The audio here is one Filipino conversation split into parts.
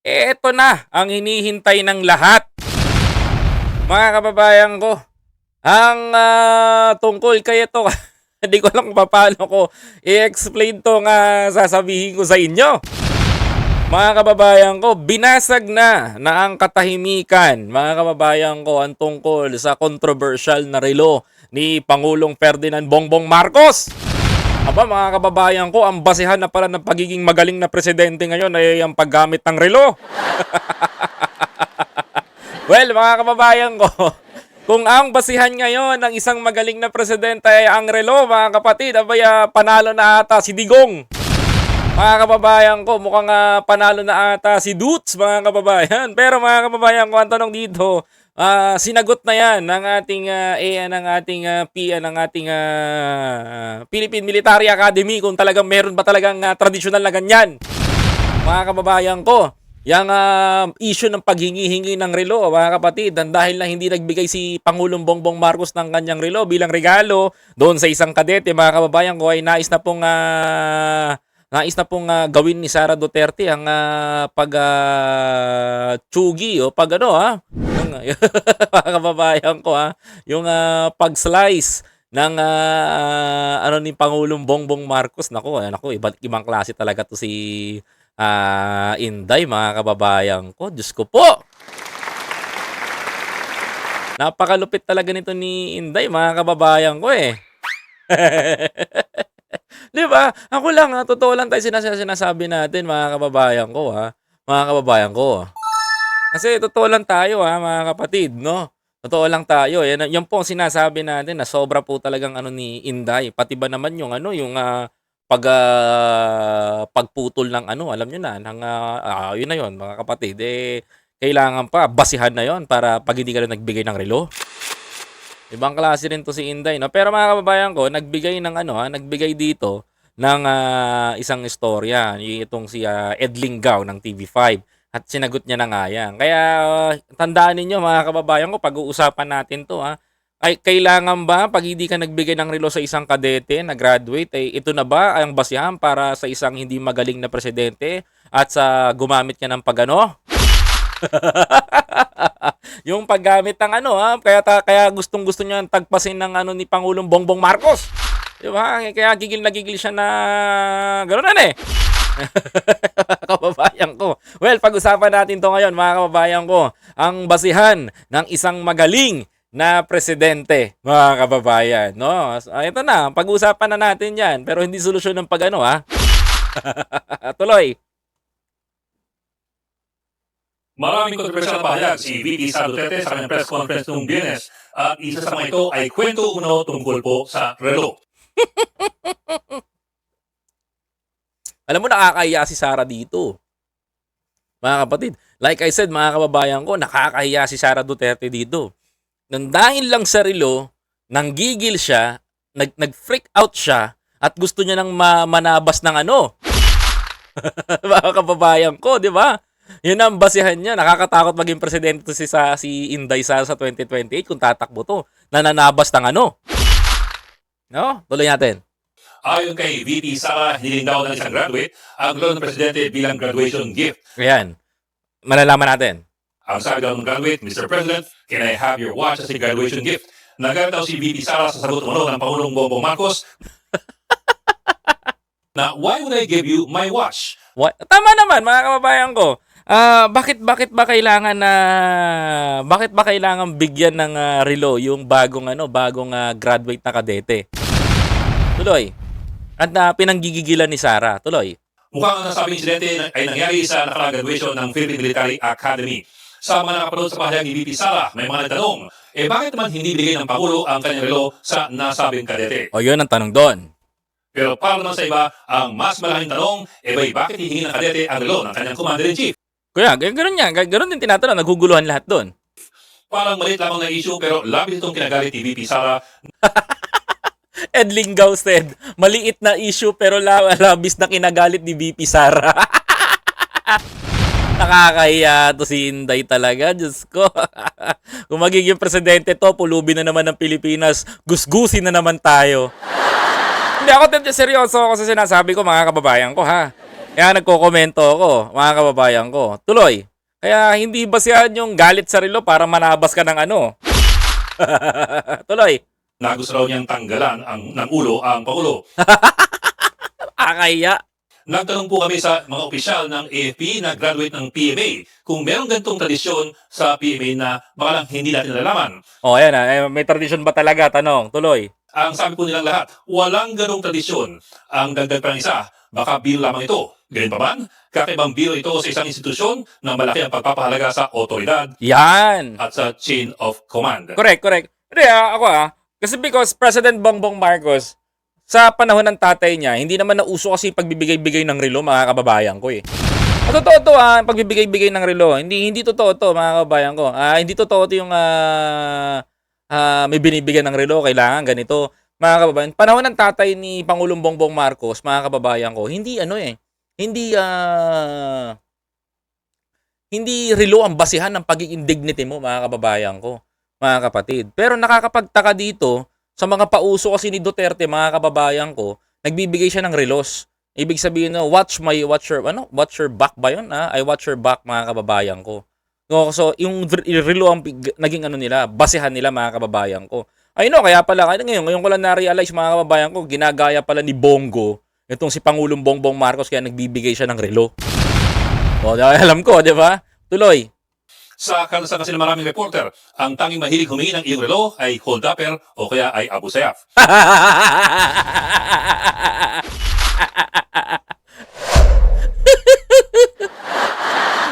Eto na ang hinihintay ng lahat. Mga kababayan ko, ang ah, tungkol kay ito, hindi ko lang paano ko i-explain to nga sasabihin ko sa inyo. Mga kababayan ko, binasag na na ang katahimikan, mga kababayan ko, ang tungkol sa controversial na relo ni Pangulong Ferdinand Bongbong Marcos. Aba mga kababayan ko, ang basehan na pala ng pagiging magaling na presidente ngayon ay ang paggamit ng relo. well, mga kababayan ko, kung ang basihan ngayon ng isang magaling na presidente ay ang relo, mga kapatid, abay ah, panalo na ata si Digong. Mga kababayan ko, mukhang ah, panalo na ata si Dutz, mga kababayan. Pero mga kababayan ko, ang tanong dito, ah, sinagot na yan ng ating uh, ng ating ah, PIA ng ating ah, Philippine Military Academy kung talagang meron ba talagang ah, traditional na ganyan. Mga kababayan ko, yung ah, issue ng paghingi-hingi ng relo, mga kapatid, dahil na hindi nagbigay si Pangulong Bongbong Marcos ng kanyang relo bilang regalo doon sa isang kadete, mga kababayan ko, ay nais na pong ah, nais na pong ah, gawin ni Sara Duterte ang ah, pag ah, tsugi o pag ano ha yung, mga kababayan ko ha yung ah, pag-slice ng ah, ano ni Pangulong Bongbong Marcos nako eh, nako iba, ibang klase talaga to si ah, Inday mga kababayan ko Diyos ko po Napakalupit talaga nito ni Inday mga kababayan ko eh Di ba? Ako lang ha, totoo lang tayo sinas- sinasabi natin mga kababayan ko ha. Mga kababayan ko. Kasi totoo lang tayo ha, mga kapatid, no? Totoo lang tayo. Yan, yan po ang sinasabi natin na sobra po talagang ano ni Inday. Pati ba naman yung ano, yung ah, pag ah, pagputol ng ano, alam niyo na, ng ah, ah, yun na yun, mga kapatid. Eh, kailangan pa, basihan na yon para pag hindi ka na nagbigay ng relo. Ibang klase rin to si Inday, no? Pero mga kababayan ko, nagbigay ng ano, ha, nagbigay dito ng ah, isang istorya, itong si ah, Ed Linggau ng TV5 at sinagot niya na nga yan. Kaya ah, tandaan ninyo mga kababayan ko, pag-uusapan natin to ha. Ay, kailangan ba pag hindi ka nagbigay ng relo sa isang kadete na graduate, ay ito na ba ang basihan para sa isang hindi magaling na presidente at sa gumamit ka ng pagano? yung paggamit ng ano ha, kaya ta, kaya gustong-gusto niya tagpasin ng ano ni Pangulong Bongbong Marcos. Di ba? Kaya gigil na gigil siya na gano'n eh. kababayan ko. Well, pag-usapan natin to ngayon, mga kababayan ko. Ang basihan ng isang magaling na presidente, mga kababayan. No? Ito na, pag-usapan na natin yan. Pero hindi solusyon ng pag-ano, ha? Tuloy. Maraming kontrobersyal na pahayag si VP Sara Duterte sa kanyang press conference noong biyernes at isa sa mga ito ay kwento uno tungkol po sa relo. Alam mo, nakakahiya si Sara dito. Mga kapatid, like I said, mga kababayan ko, nakakahiya si Sara Duterte dito. Nang dahil lang sa relo, nanggigil siya, nag, nag-freak out siya, at gusto niya nang ma- manabas ng ano. mga kababayan ko, di ba? Yun ang basihan niya. Nakakatakot maging presidente si, sa, si Inday Sara sa 2028 kung tatakbo to. Nananabas ng ano. No? Tuloy natin. Ayon kay VP Sara, hiling daw ng isang graduate ang relo ng presidente bilang graduation gift. Ayan. Malalaman natin. Ang sabi daw ng graduate, Mr. President, can I have your watch as a graduation gift? Nagalit daw si VP Sara sa sagot umano ng Pangulong Bongbong Marcos na why would I give you my watch? What? Tama naman mga kababayan ko. Ah, bakit bakit ba kailangan na bakit ba kailangan bigyan ng ah, relo yung bagong ano, bagong ah, graduate na kadete? Tuloy. At na pinanggigigilan ni Sara. Tuloy. Mukhang ang nasabing insidente ay nangyari sa nakaraang graduation ng Philippine Military Academy. Sa mga nakapanood sa pahayag ni VP Sara, may mga nagtanong, eh bakit naman hindi binigay ng Pangulo ang kanyang relo sa nasabing kadete? O yun ang tanong doon. Pero para naman sa iba, ang mas malaking tanong, eh bay, bakit hihingi ng kadete ang relo ng kanyang Commander-in-Chief? Gan- ganun. Gan- Ganun din tinatanong. Naguguluhan lahat doon. Parang maliit lamang na issue pero labis itong kinagalit ni VP Sara Ed Linggau said, maliit na issue pero la- labis na kinagalit ni VP Sara. Nakakahiya to si Inday talaga, Diyos ko. Kung magiging presidente to, pulubi na naman ng Pilipinas, gusgusin na naman tayo. Hindi ako seryoso ako sa sinasabi ko mga kababayan ko ha. Kaya nagko-komento ako, mga kababayan ko. Tuloy. Kaya hindi basihan yung galit sa relo para manabas ka ng ano. Tuloy. Na gusto raw niyang tanggalan ang, ng ulo ang Pangulo. Akaya. Nagtanong po kami sa mga opisyal ng AFP na graduate ng PMA kung meron ganitong tradisyon sa PMA na baka lang hindi natin nalalaman. O, oh, ayan ah. Eh, may tradisyon ba talaga? Tanong. Tuloy. Ang sabi po nilang lahat, walang ganong tradisyon. Ang dagdag pa ng isa, baka biro lamang ito. Ganyan pa man, kakaibang biro ito sa isang institusyon na malaki ang pagpapahalaga sa otoridad Yan. at sa chain of command. Correct, correct. Hindi ah, ako ah. Kasi because President Bongbong Marcos, sa panahon ng tatay niya, hindi naman nauso kasi pagbibigay-bigay ng relo, mga kababayan ko eh. At totoo to ah, pagbibigay-bigay ng relo. Hindi hindi totoo to, mga kababayan ko. Ah, hindi totoo to yung ah, ah, may binibigyan ng relo, kailangan ganito. Mga kababayan, panahon ng tatay ni Pangulong Bongbong Marcos, mga kababayan ko, hindi ano eh, hindi ah hindi relo ang basihan ng pagiging dignity mo, mga kababayan ko mga kapatid. Pero nakakapagtaka dito, sa mga pauso kasi ni Duterte, mga kababayan ko, nagbibigay siya ng relos. Ibig sabihin na, watch my, watch your, ano, watch your back ba yun? Ha? I watch your back, mga kababayan ko. So, yung relo ang naging ano nila, basehan nila, mga kababayan ko. Ay no, kaya pala, kaya ngayon, ngayon ko lang na-realize, mga kababayan ko, ginagaya pala ni Bongo, itong si Pangulong Bongbong Marcos, kaya nagbibigay siya ng relo. O, alam ko, di ba? Tuloy. Sa karanasan kasi ng maraming reporter, ang tanging mahilig humingi ng iyong relo ay hold-upper o kaya ay Abu Sayyaf.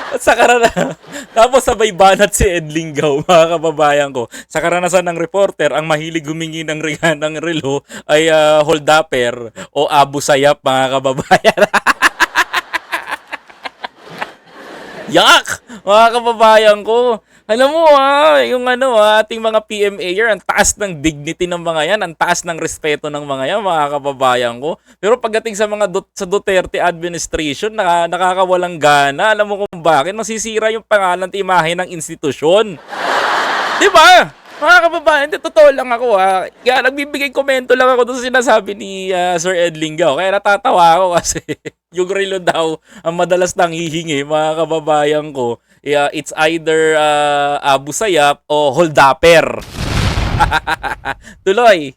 At sa karana, tapos sabay banat si Ed Lingaw, mga kababayan ko. Sa karanasan ng reporter, ang mahilig humingi ng ng relo ay ah, holdupper o abu sayap, mga kababayan. Yak! Mga kababayan ko. Alam mo ha, yung ano ha, ating mga PMAer, ang taas ng dignity ng mga yan, ang taas ng respeto ng mga yan, mga kababayan ko. Pero pagdating sa mga Dut- sa Duterte administration, naka, nakakawalang gana. Alam mo kung bakit? Masisira yung pangalan at imahe ng institusyon. Di ba? Mga kababayan, totoo lang ako ha. Kaya nagbibigay komento lang ako doon sa sinasabi ni ah, Sir Ed Linggao. Kaya natatawa ako kasi yung relo daw ang madalas nang hihingi, mga kababayan ko. Yeah, it's either ah, Abu Sayyaf o Holdapper. Tuloy.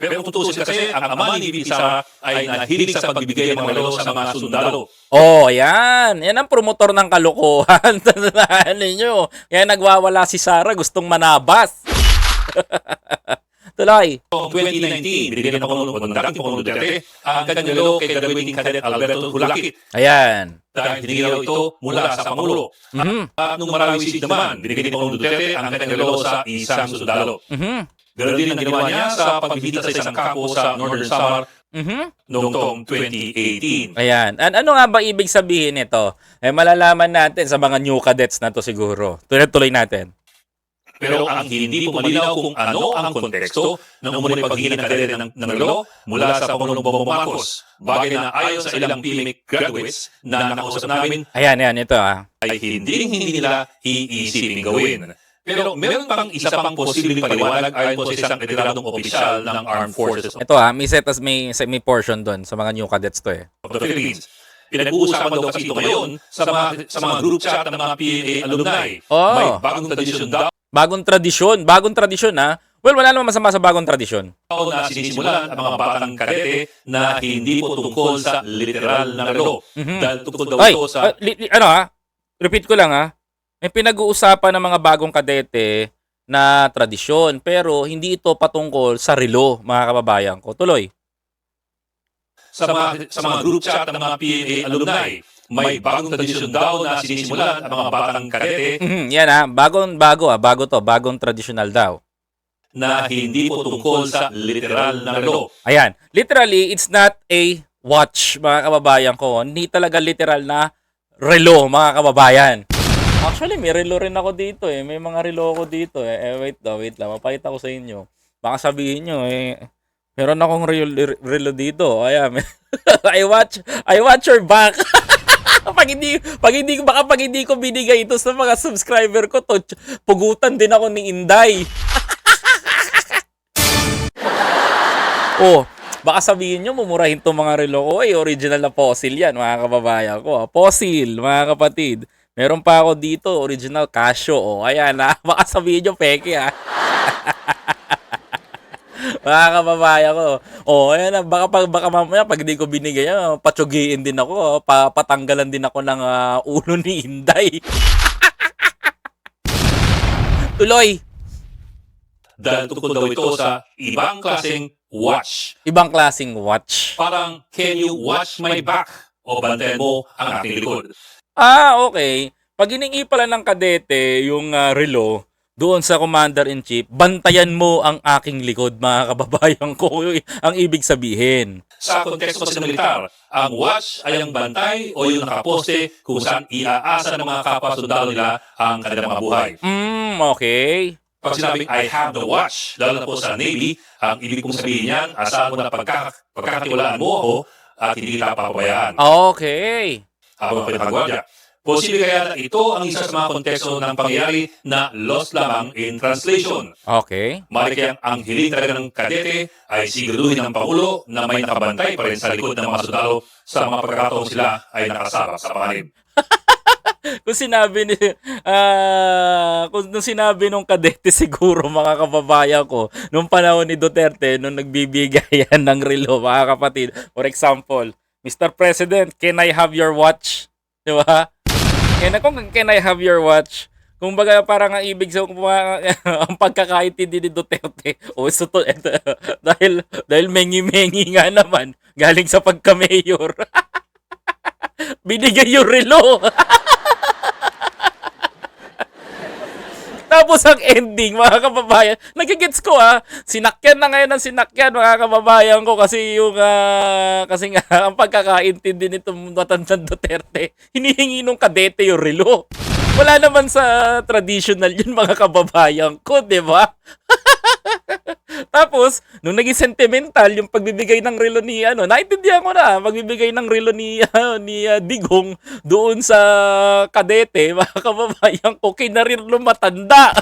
Pero kung tutusin kasi, ang ama ni Sara ay nahilig sa pagbibigay ng mga relo sa mga sundalo. Oh, yan. Yan ang promotor ng kalokohan. Tandaan ninyo. Kaya nagwawala si Sarah, gustong manabas. Tuloy. Noong 2019, binigyan ng Pangulo ng dating Pangulo Duterte ang kanyang kay graduating candidate Alberto Hulakit Ayan. dahil hiningi raw ito mula sa Pangulo. Mhm. At nung Marawi City naman, binigyan ni Pangulo Duterte ang kanyang relo sa isang sundalo. Mhm. Ganon din ang ginawa niya sa pagbibita sa isang kapo sa Northern Samar Mhm. noong taong 2018. Ayan. An ano nga ba ibig sabihin nito? Eh malalaman natin sa mga new cadets na to siguro. Tuloy-tuloy natin. Pero ang hindi po malinaw kung ano ang konteksto ng umuling paghingi ng kadete ng, ng relo mula sa Pangulong Bongbong Marcos. Bagay na ayon sa ilang PMIC graduates na nakausap namin Ayan, ayan, ito ah. ay hindi hindi nila iisipin gawin. Pero meron pang isa pang posibleng paliwanag ayon po sa isang retiradong opisyal ng Armed Forces Ito ah, may set as may, may portion doon sa mga new cadets to eh. of the Philippines. Pinag-uusapan daw kasi ito ngayon sa mga, sa mga group chat ng mga PMA alumni. Oh. May bagong tradisyon daw Bagong tradisyon, bagong tradisyon ha. Well, wala namang masama sa bagong tradisyon. na sinisimulan ang mga batang kadete na hindi po tungkol sa literal na relo. Mhm. Dahil tungkol daw Ay, ito sa ah, li- li- ano ha? Repeat ko lang ha. May pinag-uusapan ng mga bagong kadete na tradisyon, pero hindi ito patungkol sa relo, mga kababayan ko. Tuloy. sa mga, sa mga group chat ng mga PMA alumni. May bagong tradisyon daw na sinisimulan ang mga batang kadete Mhm, yan ha, bagong bago ha, bago to, bagong traditional daw. na hindi po tungkol sa literal na relo. Ayan, literally, it's not a watch, mga kababayan ko. Hindi talaga literal na relo, mga kababayan. Actually, may relo rin ako dito eh. May mga relo ako dito eh. eh wait daw, wait lang. Mapakita ko sa inyo. Baka sabihin nyo eh, meron akong relo, relo dito. Ayan. I watch, I watch your back. pag hindi, pag hindi, baka pag hindi ko binigay ito sa mga subscriber ko, to, pugutan din ako ni Inday. Oh, Baka sabihin nyo, mumurahin tong mga relo ko. Eh, original na fossil yan, mga kababayan ko. ah. Fossil, mga kapatid. Meron pa ako dito, original Casio. Oh, ayan na. Baka sabihin nyo, peke ah. mga kababayan ko. Oh, ayan na. Baka, pag, baka mamaya, pag di ko binigay patsugiin din ako. oh. Pa, patanggalan din ako ng ah, ulo ni Inday. Tuloy. Dahil tungkol daw ito sa ibang klaseng watch. Ibang klasing watch. Parang, can you watch my back? O bantayan mo ang aking likod. Ah, okay. Pag hiningi pala ng kadete yung ah, relo doon sa Commander-in-Chief, bantayan mo ang aking likod, mga kababayan ko. ang ibig sabihin. Sa konteksto ng militar, ang watch ay ang bantay o yung nakaposte kung saan iaasa ng mga kapwa sundalo nila ang kanilang mga buhay. Hmm, okay. Pag sinabing I have the watch, lalo na po sa Navy, ang ibig kong sabihin niyan, asahan mo na pagkaka- pagkakatiwalaan mo ako at hindi kita papabayaan Okay. Habang pinakagwardya. Posible kaya na ito ang isa sa mga konteksto ng pangyayari na lost lamang in translation. Okay. Mali kaya ang hiling talaga ng kadete ay siguraduhin ng Pangulo na may nakabantay pa rin sa likod ng mga sundalo sa mga pagkakataong sila ay nakasama sa panganib. Kung sinabi ni ah kung nung sinabi nung kadete siguro mga kababayan ko nung panahon ni Duterte nung nagbibigayan ng relo mga kapatid. For example, Mr. President, can I have your watch? Di ba? Can, kung can I have your watch? Kung baga parang ang ibig sa ang pagkakaintindi ni Duterte o so to, eto, dahil dahil mengi-mengi nga naman galing sa pagka-mayor. Binigay yung relo. Tapos ang ending, mga kababayan, nagigets ko ah, sinakyan na ngayon ng sinakyan, mga kababayan ko, kasi yung, ah, kasi nga, ang pagkakaintindi nitong matandang Duterte, hinihingi nung kadete yung relo. Wala naman sa traditional yun, mga kababayan ko, di ba? Tapos, nung naging sentimental yung pagbibigay ng relo ni ano, naintindihan ko na, pagbibigay ng relo ni ah, ni ah, Digong doon sa kadete, mga kababayan ko, kinarir nung matanda.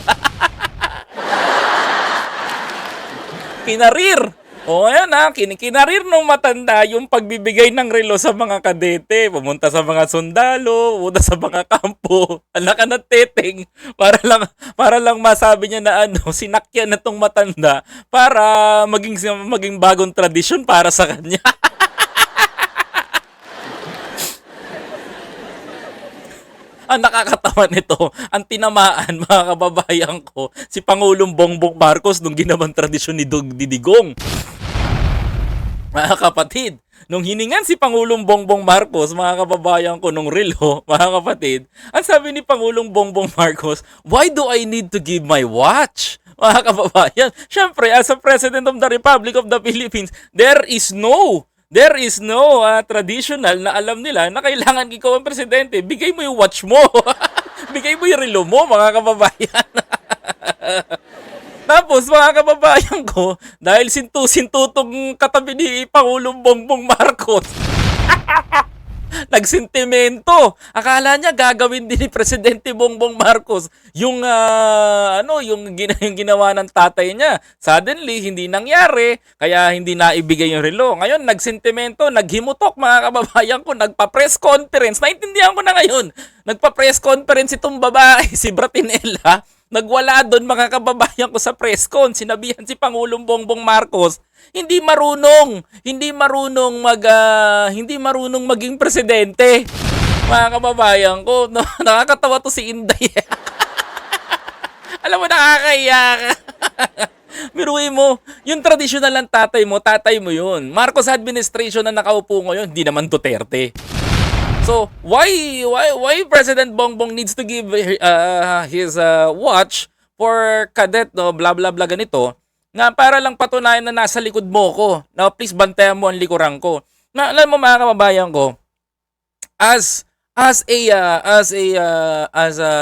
kinarir. O ayan na, kin kinarir nung matanda yung pagbibigay ng relo sa mga kadete. Pumunta sa mga sundalo, pumunta sa mga kampo. Anak ka na teteng. Para lang, para lang masabi niya na ano, sinakyan na tong matanda para maging, maging bagong tradisyon para sa kanya. ang nakakatawa nito, ang tinamaan mga kababayan ko, si Pangulong Bongbong Marcos nung ginawang tradisyon ni Dug Didigong. Mga kapatid, nung hiningan si Pangulong Bongbong Marcos, mga kababayan ko nung relo, mga kapatid, ang sabi ni Pangulong Bongbong Marcos, why do I need to give my watch? Mga kababayan, syempre, as a President of the Republic of the Philippines, there is no There is no ah, traditional na alam nila na kailangan ikaw ang presidente. Bigay mo yung watch mo. Bigay mo yung relo mo, mga kababayan. Tapos mga kababayan ko, dahil sintu-sintu tong katabi ni Pangulong Bongbong Marcos, nagsentimento. Akala niya gagawin din ni Presidente Bongbong Marcos yung ah, ano, yung, gina- yung ginawa ng tatay niya. Suddenly hindi nangyari, kaya hindi naibigay yung relo. Ngayon nagsentimento, naghimutok mga kababayan ko, nagpa-press conference. Naintindihan ko na ngayon. Nagpa-press conference itong babae, si Bratinella. Nagwala doon mga kababayan ko sa press con. Sinabihan si Pangulong Bongbong Marcos, hindi marunong, hindi marunong mag ah, hindi marunong maging presidente. Mga kababayan ko, no, nakakatawa to si Inday. Alam mo nakakaiya ka. Biruin mo, yung traditional ng tatay mo, tatay mo yun. Marcos administration na nakaupo ngayon, hindi naman Duterte. So, why why why President Bongbong needs to give uh, his uh, watch for cadet no blah blah blah ganito nga para lang patunayan na nasa likod mo ko. Na please bantayan mo ang likuran ko. Na alam mo mga kababayan ko, as as a uh, as a uh, as a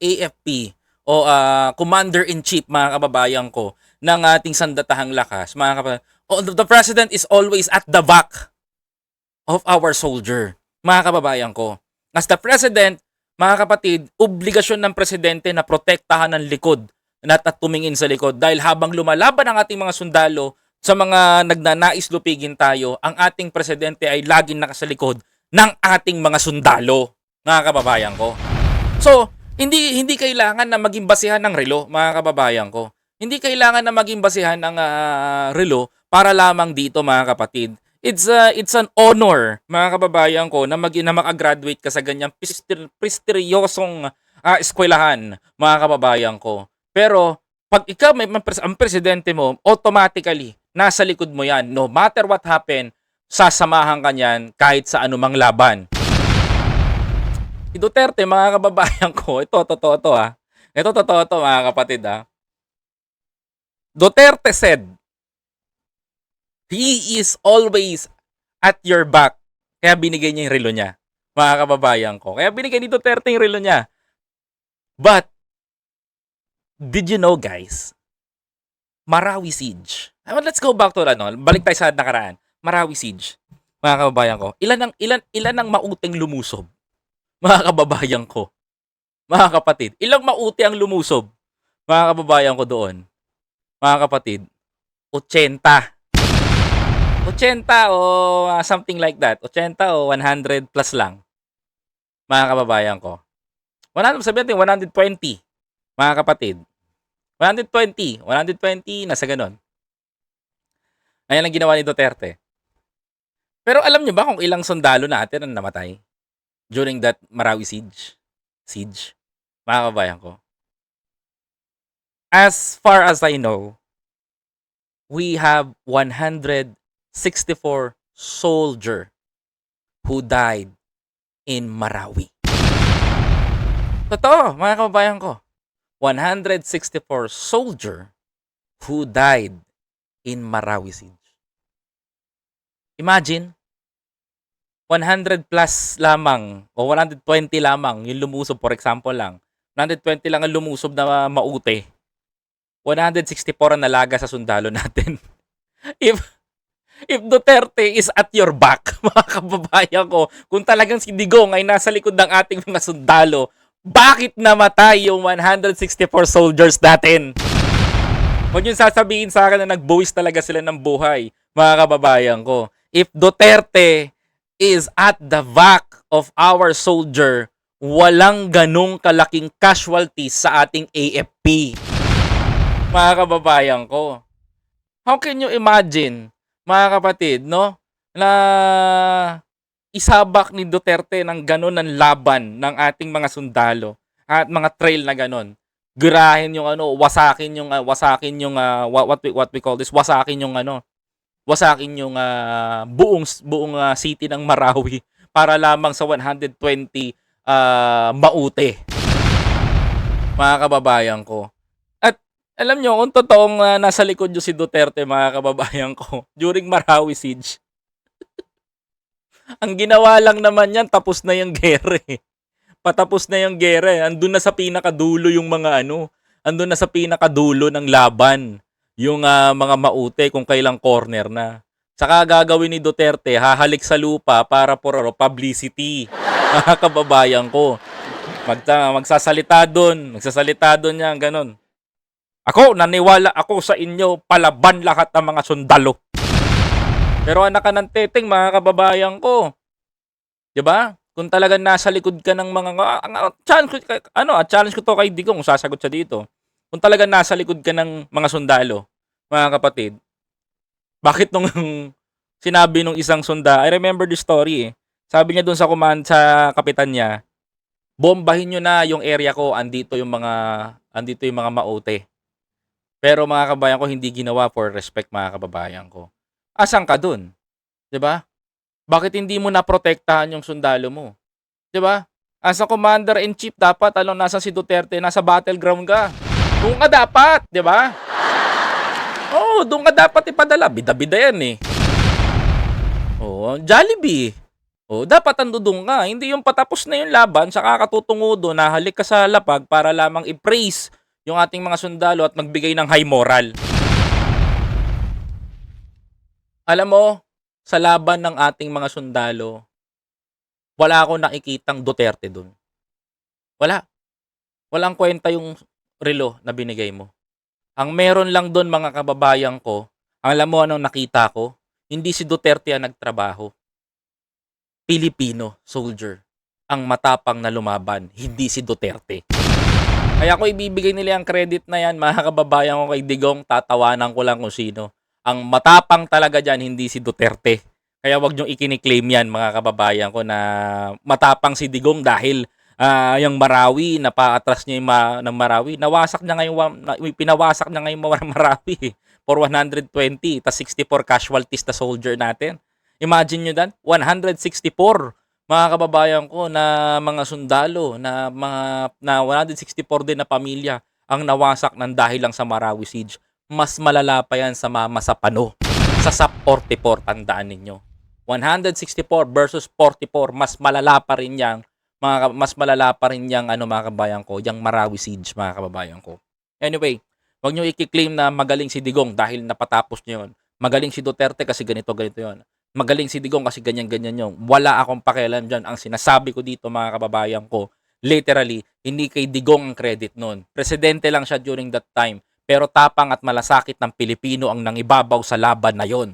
AFP o uh, commander in chief mga kababayan ko ng ating sandatahang lakas mga kababayan, the president is always at the back of our soldier mga kababayan ko. As the president, mga kapatid, obligasyon ng presidente na protektahan ang likod at, at tumingin sa likod dahil habang lumalaban ang ating mga sundalo sa mga nagnanais lupigin tayo, ang ating presidente ay laging nakasalikod ng ating mga sundalo, mga kababayan ko. So, hindi hindi kailangan na maging basihan ng relo, mga kababayan ko. Hindi kailangan na maging basihan ng ah, relo para lamang dito, mga kapatid. It's a, it's an honor, mga kababayan ko, na mag na makagraduate ka sa ganyang prister- prestigyosong ah, eskwelahan, mga kababayan ko. Pero pag ikaw may ang presidente mo, automatically nasa likod mo 'yan. No matter what happen, sasamahan ka niyan kahit sa anumang laban. Si Duterte, mga kababayan ko, ito totoo to ha. Ito totoo to mga kapatid ha. Duterte said, he is always at your back. Kaya binigay niya yung relo niya. Mga kababayan ko. Kaya binigay ni Duterte yung relo niya. But, did you know guys, Marawi Siege. Let's go back to ano, balik tayo sa nakaraan. Marawi Siege. Mga kababayan ko, ilan ang ilan ilan ang mauting lumusob? Mga kababayan ko. Mga kapatid, ilang mauti ang lumusob? Mga kababayan ko doon. Mga kapatid, 80. 80 o ah, something like that. 80 o 100 plus lang. Mga kababayan ko. 100, sabihin natin 120. Mga kapatid. 120. 120, nasa ganon. Ayan ang ginawa ni Duterte. Pero alam nyo ba kung ilang sundalo natin ang namatay during that Marawi siege? Siege? Mga kabayan ko. As far as I know, we have 164 soldier who died in Marawi. Totoo, mga kababayan ko. 164 soldier who died in Marawi siege. Imagine, 100 plus lamang o 120 lamang yung lumusob, for example lang. 120 lang ang lumusob na maute. 164 ang nalaga sa sundalo natin. if if Duterte is at your back, mga kababayan ko, kung talagang si Digong ay nasa likod ng ating mga sundalo, bakit namatay yung 164 soldiers natin? Huwag yung sasabihin sa akin na nagbuwis talaga sila ng buhay, mga kababayan ko. If Duterte is at the back of our soldier, walang ganong kalaking casualties sa ating AFP. Mga kababayan ko. How can you imagine, mga kapatid, no? Na isabak ni Duterte ng ganon ng laban ng ating mga sundalo at mga trail na ganon. Girahin yung ano, wasakin yung ah, wasakin yung ah, what, what we what we call this, wasakin yung ano, wasakin yung ah, buong buong ah, city ng Marawi para lamang sa 120 ah, maute. Mga kababayan ko. Alam nyo, kung totoong ah, nasa likod nyo si Duterte, mga kababayan ko, during Marawi Siege, ang ginawa lang naman yan, tapos na yung gere. Patapos na yung gere. Andun na sa pinakadulo yung mga ano, andun na sa pinakadulo ng laban yung ah, mga maute kung kailang corner na. Saka gagawin ni Duterte, hahalik sa lupa para por publicity. Mga kababayan ko. Magta, magsasalita doon, magsasalita doon yan, ganun. Ako, naniwala ako sa inyo, palaban lahat ng mga sundalo. Pero anak ka ng teteng, mga kababayan ko. ba? Kung talagang nasa likod ka ng mga nga- challenge ko, ano, ah, challenge ko to kay Digong sasagot siya dito. Kung talagang nasa likod ka ng mga sundalo, mga kapatid, bakit nung sinabi nung isang sunda, I remember the story eh. Sabi niya doon sa command sa kapitan niya, bombahin nyo na yung area ko, andito yung mga andito yung mga maote. Pero mga kabayan ko hindi ginawa for respect mga kababayan ko. Asan ka dun? ba? Bakit hindi mo naprotektahan yung sundalo mo? ba? As a commander in chief dapat alam nasa si Duterte, nasa battleground ka. Doon ka dapat, 'di ba? Oo, oh, doon ka dapat ipadala. Bida-bida yan eh. Oo, Jollibee. Oh, dapat andudong ka. Hindi yung patapos na yung laban, sa kakatutungo doon, nahalik ka sa lapag para lamang i-praise yung ating mga sundalo at magbigay ng high moral. Alam mo, sa laban ng ating mga sundalo, wala akong nakikitang Duterte doon. Wala. Walang kwenta yung relo na binigay mo. Ang meron lang doon mga kababayan ko, Alam mo anong nakita ko? Hindi si Duterte ang nagtrabaho. Pilipino soldier ang matapang na lumaban, hindi si Duterte. Kaya ko ibibigay nila ang credit na yan, mga kababayan ko kay Digong, tatawanan ko lang kung sino. Ang matapang talaga dyan, hindi si Duterte. Kaya wag niyong ikiniklaim yan, mga kababayan ko, na matapang si Digong dahil ah, yung Marawi, napaatras niya yung ma- ng Marawi. Nawasak niya ngayon, na, pinawasak niya ngayon Marawi eh, for 120, tas 64 casualties na soldier natin. Imagine nyo dan, 164 mga kababayan ko na mga sundalo na mga na 164 din na pamilya ang nawasak ng dahil lang sa Marawi siege. Mas malala pa yan sa Mama sa Pano. Sa SAP 44 tandaan ninyo. 164 versus 44 mas malala pa rin yang mga mas malala pa rin yang ano mga kababayan ko, yang Marawi siege mga kababayan ko. Anyway, wag niyo i-claim na magaling si Digong dahil napatapos niyo 'yon. Magaling si Duterte kasi ganito ganito 'yon magaling si Digong kasi ganyan-ganyan yung. Wala akong pakialam dyan. Ang sinasabi ko dito mga kababayan ko, literally, hindi kay Digong ang credit nun. Presidente lang siya during that time. Pero tapang at malasakit ng Pilipino ang nangibabaw sa laban na yon.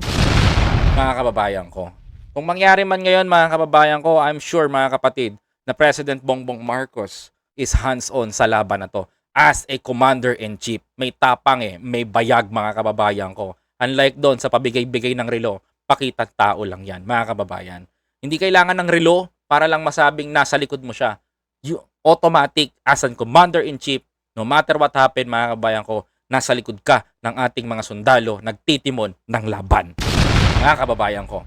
Mga kababayan ko. Kung mangyari man ngayon mga kababayan ko, I'm sure mga kapatid, na President Bongbong Marcos is hands-on sa laban na to. As a commander-in-chief, may tapang eh, may bayag mga kababayan ko. Unlike doon sa pabigay-bigay ng relo, pakitang tao lang yan, mga kababayan. Hindi kailangan ng relo para lang masabing nasa likod mo siya. You, automatic as an commander-in-chief, no matter what happen, mga kababayan ko, nasa likod ka ng ating mga sundalo, nagtitimon ng laban. Mga kababayan ko.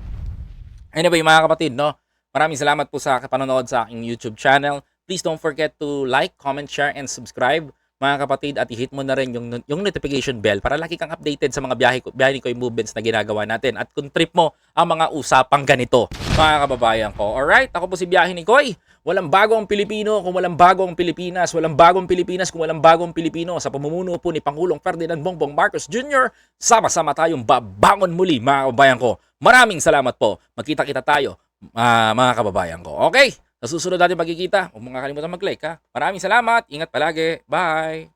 Anyway, mga kapatid, no? Maraming salamat po sa panonood sa aking YouTube channel. Please don't forget to like, comment, share, and subscribe mga kapatid at i-hit mo na rin yung, yung notification bell para lagi kang updated sa mga biyahe, biyahe ko yung movements na ginagawa natin at kung trip mo ang mga usapang ganito mga kababayan ko. Alright, ako po si Biyahe ni Koy. Walang bago ang Pilipino kung walang bago ang Pilipinas. Walang bagong Pilipinas kung walang bagong Pilipino. Sa pamumuno po ni Pangulong Ferdinand Bongbong Marcos Jr., sama-sama tayong babangon muli mga kababayan ko. Maraming salamat po. Magkita-kita tayo ah, mga kababayan ko. Okay, sa susunod natin magkikita. Huwag mo nga kalimutan mag-like ha. Maraming salamat. Ingat palagi. Bye.